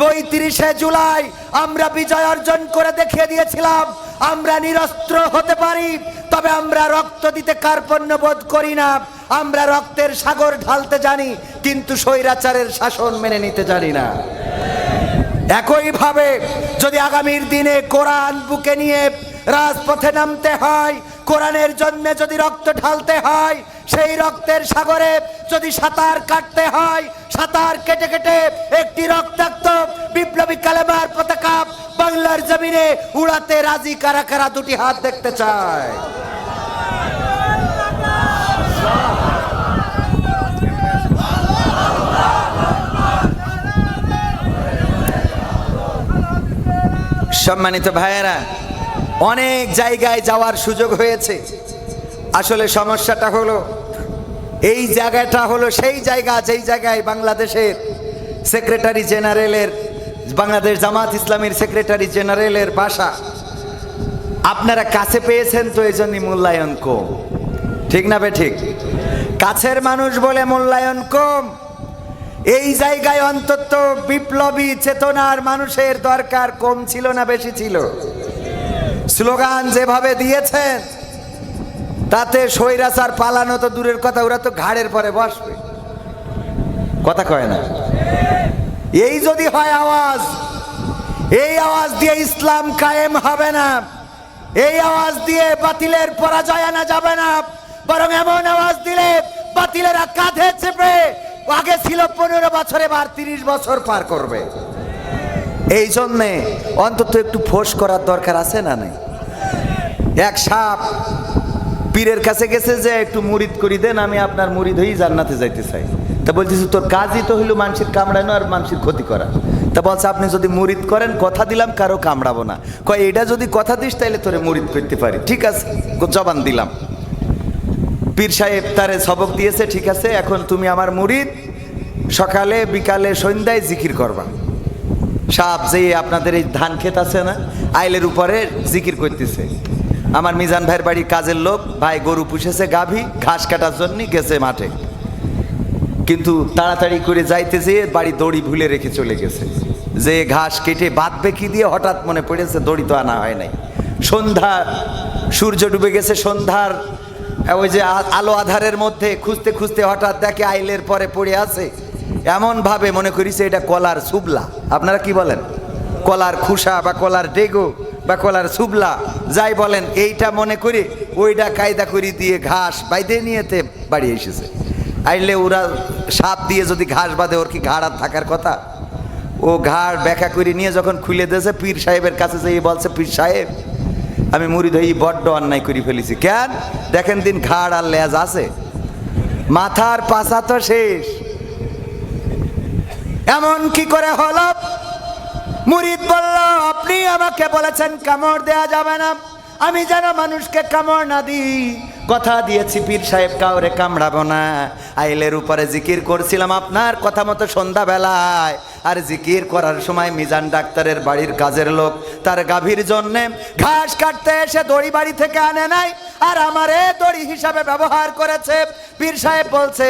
পঁয়ত্রিশে জুলাই আমরা বিজয় অর্জন করে দেখিয়ে দিয়েছিলাম, আমরা নিরস্ত্র হতে পারি, তবে আমরা রক্ত দিতে কার্পণ্য বোধ করি না, আমরা রক্তের সাগর ঢালতে জানি, কিন্তু স্বৈরাচারের শাসন মেনে নিতে জানি না। একইভাবে যদি আগামীর দিনে কোরআন বুকে নিয়ে রাজপথে নামতে হয়, কোরআনের জন্য যদি রক্ত ঢালতে হয় সেই রক্তের সাগরে যদি সাঁতার কাটতে হয়, সাঁতার কেটে কেটে একটি রক্তাক্ত বিপ্লবী কালেমার পতাকা বাংলার জমিনে উড়াতে রাজি কারা কারা দুটি হাত দেখতে চায়? সম্মানিত ভাইয়েরা, অনেক জায়গায় যাওয়ার সুযোগ হয়েছে। আসলে সমস্যাটা হলো এই জায়গাটা হলো সেই জায়গা, যেই জায়গায় বাংলাদেশের সেক্রেটারি জেনারেলের বাংলাদেশ জামাত ইসলামের সেক্রেটারি জেনারেলের বাসা। আপনারা কাছে পেয়েছেন তো এই জন্যই মূল্যায়ন কম। ঠিক না ঠিক? কাছের মানুষ বলে মূল্যায়ন কম। এই জায়গায় অন্তত বিপ্লবী, চেতনার মানুষের দরকার কম ছিল না, বেশি ছিল। স্লোগান যেভাবে দিয়েছেন তাতে স্বৈরাচার পালানো তো দূরের কথা, ওরা তো ঘাড়ের পরে বসবে। কথা কয় না। এই যদি হয় আওয়াজ, এই আওয়াজ দিয়ে ইসলাম কায়েম হবে না, এই আওয়াজ দিয়ে বাতিলের পরাজয় আনা যাবে না, বরং এমন আওয়াজ দিলে বাতিলেরা কাঁধে চেপে, আগে ছিল পনেরো বছরে বার তিরিশ বছর পার করবে। এই জন্যে অন্তত একটু ফোঁস করার দরকার আছে না নেই? এক সাপ পীরের কাছে গেছে যে, একটু মুরিদ করি দেন, আমি আপনার মুরিদ হয়েই জান্নাতে যাইতে চাই। তা বলতেছি, তোর কাজই তো হইল মানুষের কামড়ানো আর মানুষের ক্ষতি করা। তা বলছে, আপনি যদি মুরিদ করেন, কথা দিলাম, কারও কামড়াবো না। কয় এটা যদি কথা দিস তাহলে তোরে মুরিদ করতে পারি। ঠিক আছে জবান দিলাম। পীর সাহেব তারে সবক দিয়েছে, ঠিক আছে, এখন তুমি আমার মুরিদ সকালে, বিকালে, সন্ধ্যায় জিকির করবা। সাপ যে আপনাদের এই ধান ক্ষেত আছে না, আইলের উপরে জিকির করতেছে। আমার মিজান ভাইয়ের বাড়ির কাজের লোক, ভাই গরু পুষেছে গাভী, ঘাস কাটার জন্য গেছে মাঠে। কিন্তু তাড়াতাড়ি করে যাইতে যেয়ে বাড়ি দড়ি ভুলে রেখে চলে গেছে। যে ঘাস কেটে বাঁধবে কি দিয়ে হঠাৎ মনে পড়েছে দড়ি তো আনা হয় নাই। সন্ধ্যা সূর্য ডুবে গেছে সন্ধ্যার, ওই যে আলো আধারের মধ্যে খুঁজতে খুঁজতে হঠাৎ দেখে আইলের পরে পড়ে আছে। এমন ভাবে মনে করিছে এটা কলার সুবলা আপনারা কি বলেন? কলার খুসা বা কলার ডেগো? বা কলার সুবলা, যাই বলেন, এইটা মনে করি ওইটা কায়দা করি দিয়ে ঘাস বাইদে নিয়েতে বাড়ি এসেছে। আইলে ওরা সাপ দিয়ে যদি ঘাস বাঁধে, ওর কি ঘাড় আর থাকার কথা? ও ঘাড় ব্যাখ্যা করে নিয়ে যখন খুলে দিয়েছে, পীর সাহেবের কাছে যেয়ে বলছে, পীর সাহেব, আমি মুড়ি ধরি বড্ড অন্যায় করে ফেলেছি। কেন? দেখেন দিন ঘাড় আর লেজ আছে। মাথার পাশা তো শেষ। এমন কি করে হলো? মুরিদ বলল আপনি আমাকে বলেছেন কামড় দেয়া যাবে না। আমি যেন মানুষকে কামড় না দিই। কথা দিয়েছি পীর সাহেব, কাউরে কামড়াবো না। আইলের উপরে জিকির করছিলাম আপনার কথা মতো সন্ধ্যাবেলায়। আর জিকির করার সময় মিজান ডাক্তারের বাড়ির কাজের লোক, তার গাভীর জন্যে ঘাস কাটতে এসে দড়ি বাড়ি থেকে আনে নাই, আর আমারে দড়ি হিসাবে ব্যবহার করেছে। পীর সাহেব বলছে,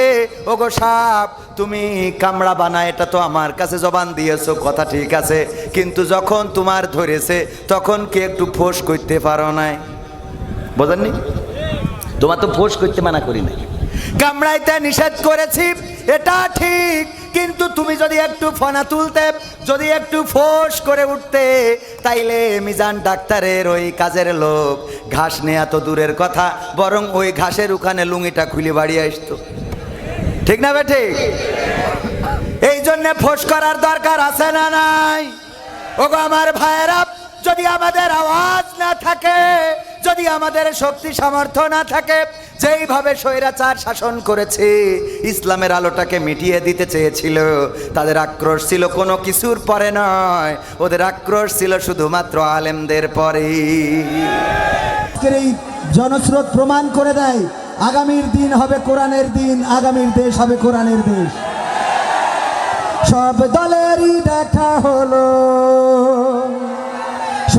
ওগো সাপ, তুমি কামড়া বানা, এটা তো আমার কাছে জবান দিয়েছ, কথা ঠিক আছে, কিন্তু যখন তোমার ধরেছে, তখন কি একটু ফোঁস করতে পারো নাই? বোঝেননি? তোমার তো ফোঁস করতে মানা করি নাই। কামড়াইতে নিষেধ করেছি, এটা ঠিক। কিন্তু তুমি যদি একটু ফনা তুলতে, যদি একটু ফোঁস করে উঠতে, তাইলে মিজান ডাক্তারের ওই কাজের লোক। ঘাস নেয়া তো দূরের কথা, বরং ওই ঘাসের ওখানে লুঙ্গিটা খুলে বাড়ি আসতো। ঠিক না বে ঠিক এই জন্য ফোঁস করার দরকার আছে না নাই? ওগো আমার ভাইয়েরা, যদি আমাদের আওয়াজ না থাকে যদি আমাদের শক্তি সামর্থ্য না থাকে, যেইভাবে স্বৈরাচার শাসন করেছে, ইসলামের আলোটাকে মিটিয়ে দিতে চেয়েছিল। তাদের আক্রোশ ছিল কোনো কিছুর পরে নয়। ওদের আক্রোশ ছিল শুধুমাত্র আলেমদের পরে জনস্রোত প্রমাণ করে দেয়, আগামীর দিন হবে কোরআনের দিন, আগামীর দেশ হবে কোরআনের দেশ। সব দলেরই দেখা হলো।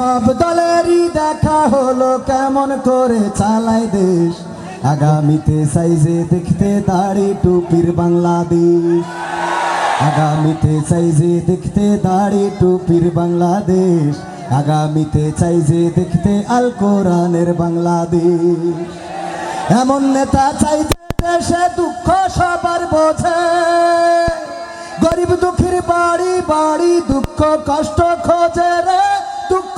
সব দলেরই দেখা হলো কেমন করে চালায় দেশ। আগামীতে সাইজে দেখতে দাড়ি টুপির বাংলাদেশ। আগামীতে চাইজে দেখতে দাড়ি টুপির বাংলাদেশ। আগামীতে চাইজে দেখতে আল কোরআনের বাংলাদেশ। এমন নেতা চাইতে দেশে দুঃখ সবার বোঝে। গরিব দুঃখীর বাড়ি বাড়ি দুঃখ কষ্ট খোঁজে রে, দুঃখ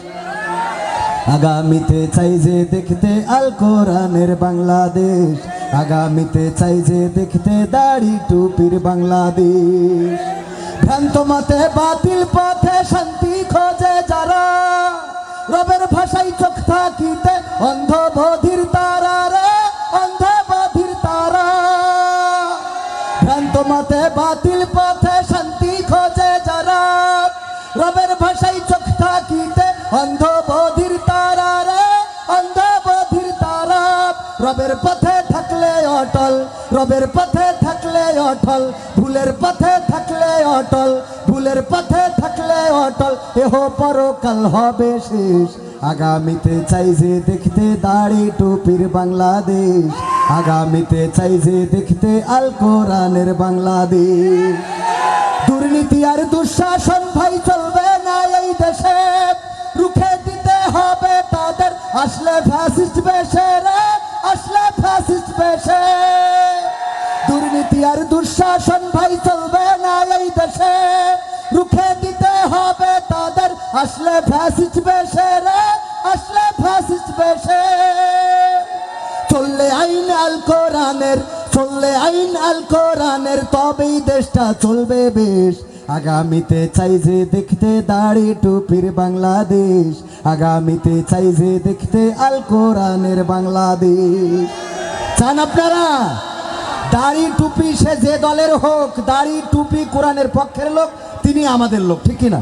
আগামীতে চাই যে দেখতে আল কোরআনের বাংলাদেশ। আগামীতে চাই যে দেখতে দাড়ি টুপির বাংলাদেশ। ভ্রান্ত মতে বাতিল পথে শান্তি খোঁজে যারা, রবের ভাষায় চোখ থাকিতে অন্ধ বধির তারা রে অন্ধ বধির তারা। ভ্রান্ত মতে রবের পথে থাকলে অটল, ভুলের পথে থাকলে অটল, ভুলের পথে থাকলে অটল, এহ পরকাল হবে শেষ। আগামীতে চাই যে দেখতে দাড়ি টুপির বাংলাদেশ। আগামীতে চাই যে দেখতে আল কোরআনের বাংলাদেশ। দুর্নীতি আর দুঃশাসন আসলে ফ্যাসিস্ট বেশে রে, আসলে ফ্যাসিস্ট বেশে। চললে আইন আল কোরআনের, চললে আইন আল কোরআনের, তবেই দেশটা চলবে বেশ। আগামীতে চাই যে দেখতে দাড়ি টুপির বাংলাদেশ, আগামীতে চাই যে দেখতে আল কোরআনের বাংলাদেশ। চান আপনারা? দাড়ি টুপি সে যে দলের হোক, দাড়ি টুপি কোরআনের পক্ষের লোক, তিনি আমাদের লোক, ঠিক কিনা